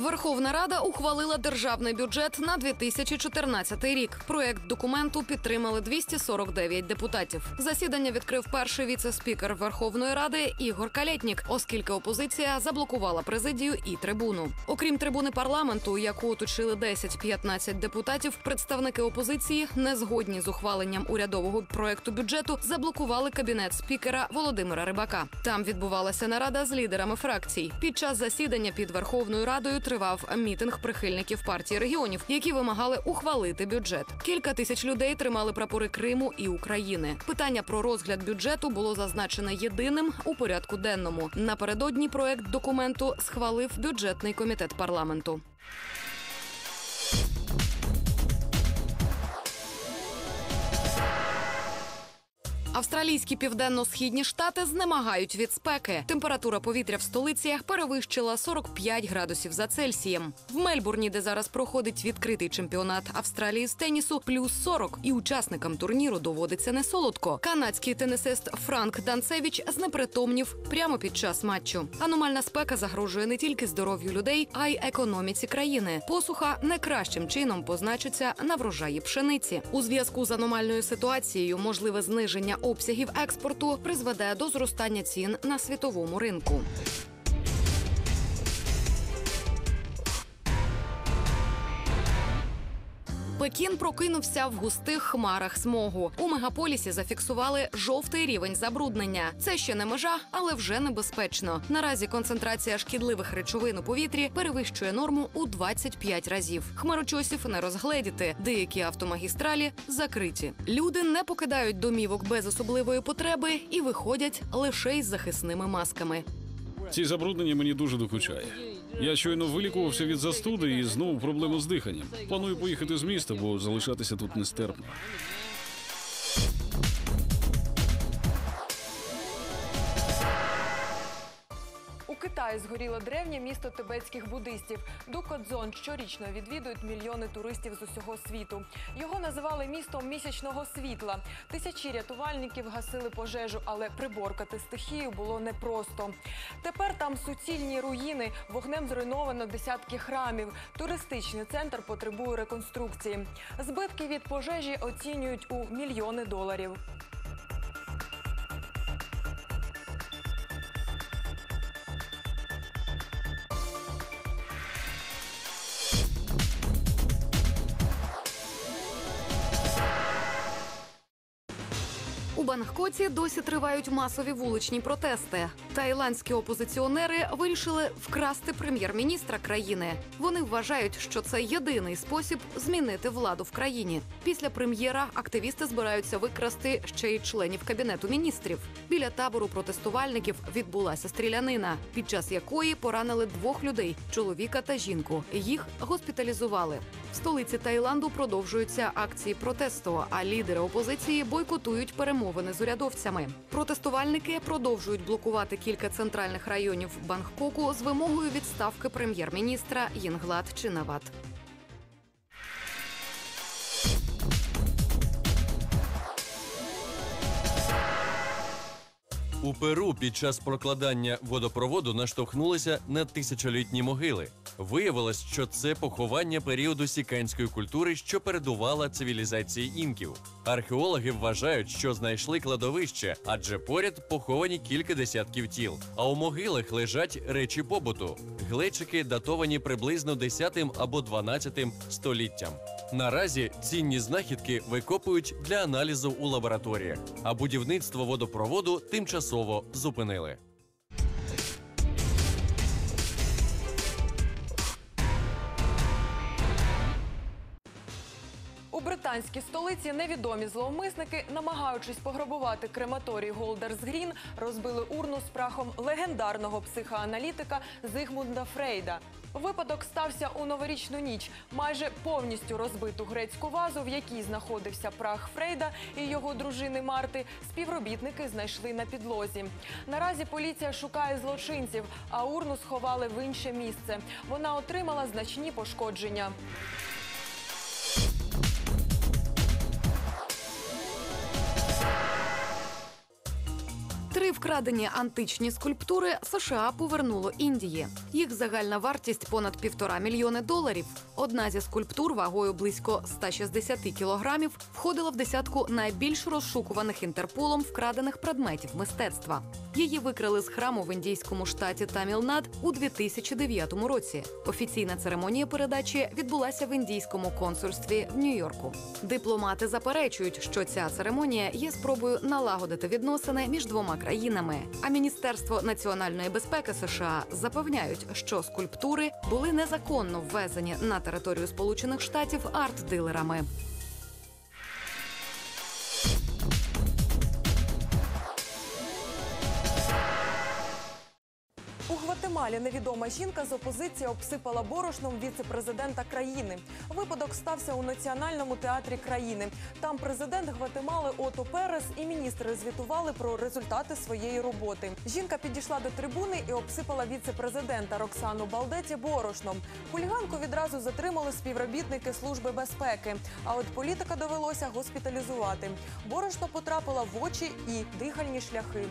Верховна Рада ухвалила державний бюджет на 2014 рік. Проект документу підтримали 249 депутатів. Засідання відкрив перший віце-спікер Верховної Ради Ігор Калєтнік, оскільки опозиція заблокувала президію і трибуну. Окрім трибуни парламенту, яку оточили 10-15 депутатів, представники опозиції, не згодні з ухваленням урядового проекту бюджету, заблокували кабінет спікера Володимира Рибака. Там відбувалася нарада з лідерами фракцій. Під час засідання під Верховною Радою тривав мітинг прихильників партії регіонів, які вимагали ухвалити бюджет. Кілька тисяч людей тримали прапори Криму і України. Питання про розгляд бюджету було зазначене єдиним у порядку денному. Напередодні проект документу схвалив бюджетний комітет парламенту. Австралійські південно-східні штати знемагають від спеки. Температура повітря в столиці перевищила 45 градусів за Цельсієм. В Мельбурні, де зараз проходить відкритий чемпіонат Австралії з тенісу, плюс 40. І учасникам турніру доводиться не солодко. Канадський тенісист Франк Данцевич знепритомнів прямо під час матчу. Аномальна спека загрожує не тільки здоров'ю людей, а й економіці країни. Посуха не кращим чином позначиться на врожаї пшениці. У зв'язку з аномальною ситуацією можливе зниження обсягів експорту призведе до зростання цін на світовому ринку. Пекін прокинувся в густих хмарах смогу. У мегаполісі зафіксували жовтий рівень забруднення. Це ще не межа, але вже небезпечно. Наразі концентрація шкідливих речовин у повітрі перевищує норму у 25 разів. Хмарочосів не розгледіти. Деякі автомагістралі закриті. Люди не покидають домівок без особливої потреби і виходять лише із захисними масками. Ці забруднення мені дуже докучає. Я щойно вилікувався від застуди і знову проблеми з диханням. Планую поїхати з міста, бо залишатися тут нестерпно. Китаї згоріло древнє місто тибетських буддистів. Дукодзон щорічно відвідують мільйони туристів з усього світу. Його називали містом місячного світла. Тисячі рятувальників гасили пожежу, але приборкати стихію було непросто. Тепер там суцільні руїни, вогнем зруйновано десятки храмів. Туристичний центр потребує реконструкції. Збитки від пожежі оцінюють у мільйони доларів. У Бангкоці досі тривають масові вуличні протести. Таїландські опозиціонери вирішили вкрасти прем'єр-міністра країни. Вони вважають, що це єдиний спосіб змінити владу в країні. Після прем'єра активісти збираються викрасти ще й членів кабінету міністрів. Біля табору протестувальників відбулася стрілянина, під час якої поранили двох людей чоловіка та жінку. Їх госпіталізували. В столиці Таїланду продовжуються акції протесту, а лідери опозиції бойкотують перемовини з урядовцями. Протестувальники продовжують блокувати кілька центральних районів Бангкоку з вимогою відставки прем'єр-міністра Єнглад Чинават. У Перу під час прокладання водопроводу наштовхнулися на тисячолітні могили. Виявилось, що це поховання періоду сіканської культури, що передувала цивілізації інків. Археологи вважають, що знайшли кладовище, адже поряд поховані кілька десятків тіл. А у могилах лежать речі побуту. Глечики датовані приблизно 10 або 12 століттям. Наразі цінні знахідки викопують для аналізу у лабораторіях, а будівництво водопроводу тимчасово зупинили. Британській столиці невідомі зловмисники, намагаючись пограбувати крематорій Голдерс Грін, розбили урну з прахом легендарного психоаналітика Зигмунда Фрейда. Випадок стався у новорічну ніч. Майже повністю розбиту грецьку вазу, в якій знаходився прах Фрейда і його дружини Марти, співробітники знайшли на підлозі. Наразі поліція шукає злочинців, а урну сховали в інше місце. Вона отримала значні пошкодження. Вкрадені античні скульптури США повернуло Індії. Їх загальна вартість понад півтора мільйони доларів. Одна зі скульптур вагою близько 160 кілограмів входила в десятку найбільш розшукуваних інтерполом вкрадених предметів мистецтва. Її викрили з храму в індійському штаті Тамілнад у 2009 році. Офіційна церемонія передачі відбулася в індійському консульстві в Нью-Йорку. Дипломати заперечують, що ця церемонія є спробою налагодити відносини між двома країнами. А Міністерство національної безпеки США запевняють, що скульптури були незаконно ввезені на територію Сполучених Штатів арт-дилерами. Гватемалі невідома жінка з опозиції обсипала борошном віце-президента країни. Випадок стався у національному театрі країни. Там президент Гватемали Ото Перес і міністри звітували про результати своєї роботи. Жінка підійшла до трибуни і обсипала віце-президента Роксану Балдеті борошном. Хуліганку відразу затримали співробітники служби безпеки. А от політика довелося госпіталізувати. Борошно потрапило в очі і дихальні шляхи.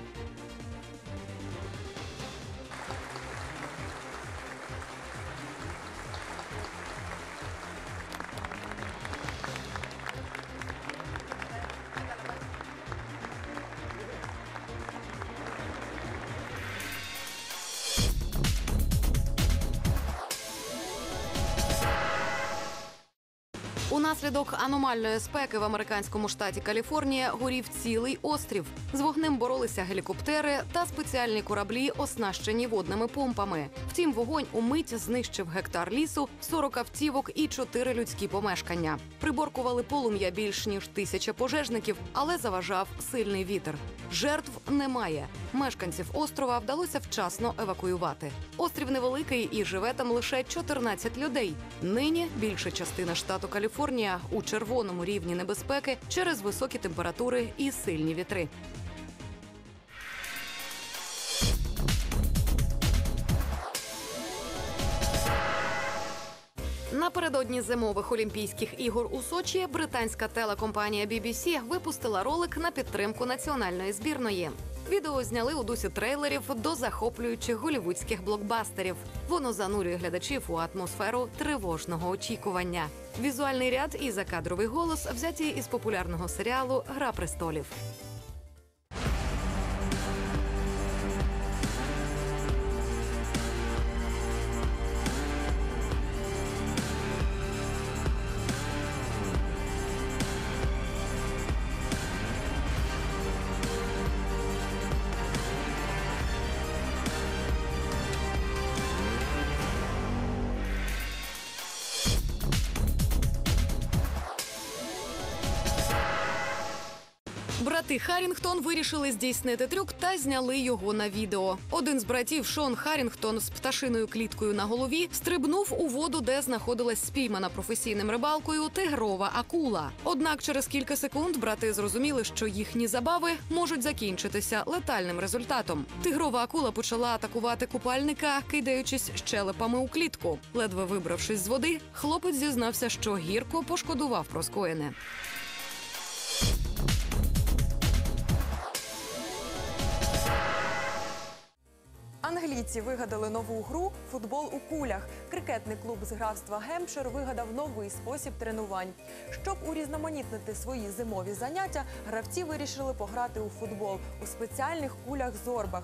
Унаслідок аномальної спеки в американському штаті Каліфорнія горів цілий острів. З вогнем боролися гелікоптери та спеціальні кораблі, оснащені водними помпами. Втім, вогонь умить знищив гектар лісу, 40 автівок і 4 людські помешкання. Приборкували полум'я більш ніж тисяча пожежників, але заважав сильний вітер. Жертв немає. Мешканців острова вдалося вчасно евакуювати. Острів невеликий і живе там лише 14 людей. Нині більша частина штату Каліфорнія у червоному рівні небезпеки через високі температури і сильні вітри. Напередодні зимових Олімпійських ігор у Сочі британська телекомпанія BBC випустила ролик на підтримку національної збірної. Відео зняли у дусі трейлерів до захоплюючих голівудських блокбастерів. Воно занурює глядачів у атмосферу тривожного очікування. Візуальний ряд і закадровий голос взяті із популярного серіалу Гра престолів. Брати Харрінгтон вирішили здійснити трюк та зняли його на відео. Один з братів Шон Харрінгтон з пташиною кліткою на голові стрибнув у воду, де знаходилась спіймана професійним рибалкою тигрова акула. Однак через кілька секунд брати зрозуміли, що їхні забави можуть закінчитися летальним результатом. Тигрова акула почала атакувати купальника, кидаючись щелепами у клітку. Ледве вибравшись з води, хлопець зізнався, що гірко пошкодував про скоєне. Англійці вигадали нову гру футбол у кулях. Крикетний клуб з графства Гемпшир вигадав новий спосіб тренувань. Щоб урізноманітнити свої зимові заняття, гравці вирішили пограти у футбол у спеціальних кулях-зорбах.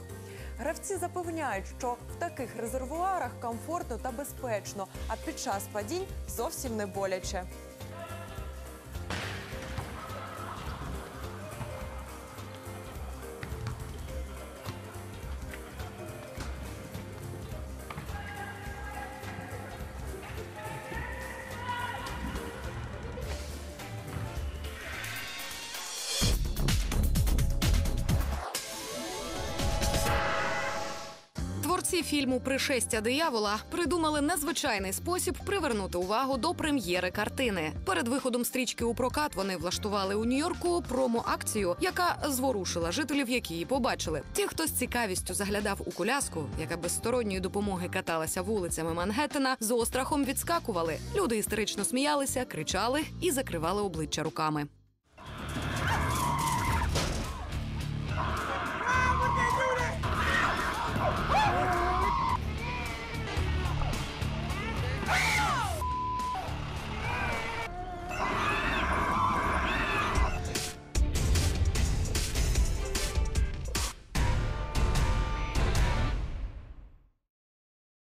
Гравці запевняють, що в таких резервуарах комфортно та безпечно, а під час падінь зовсім не боляче. Творці фільму Пришестя диявола придумали незвичайний спосіб привернути увагу до прем'єри картини. Перед виходом стрічки у прокат вони влаштували у Нью-Йорку промо-акцію, яка зворушила жителів, які її побачили. Ті, хто з цікавістю заглядав у коляску, яка без сторонньої допомоги каталася вулицями Мангеттена, з острахом відскакували. Люди істерично сміялися, кричали і закривали обличчя руками.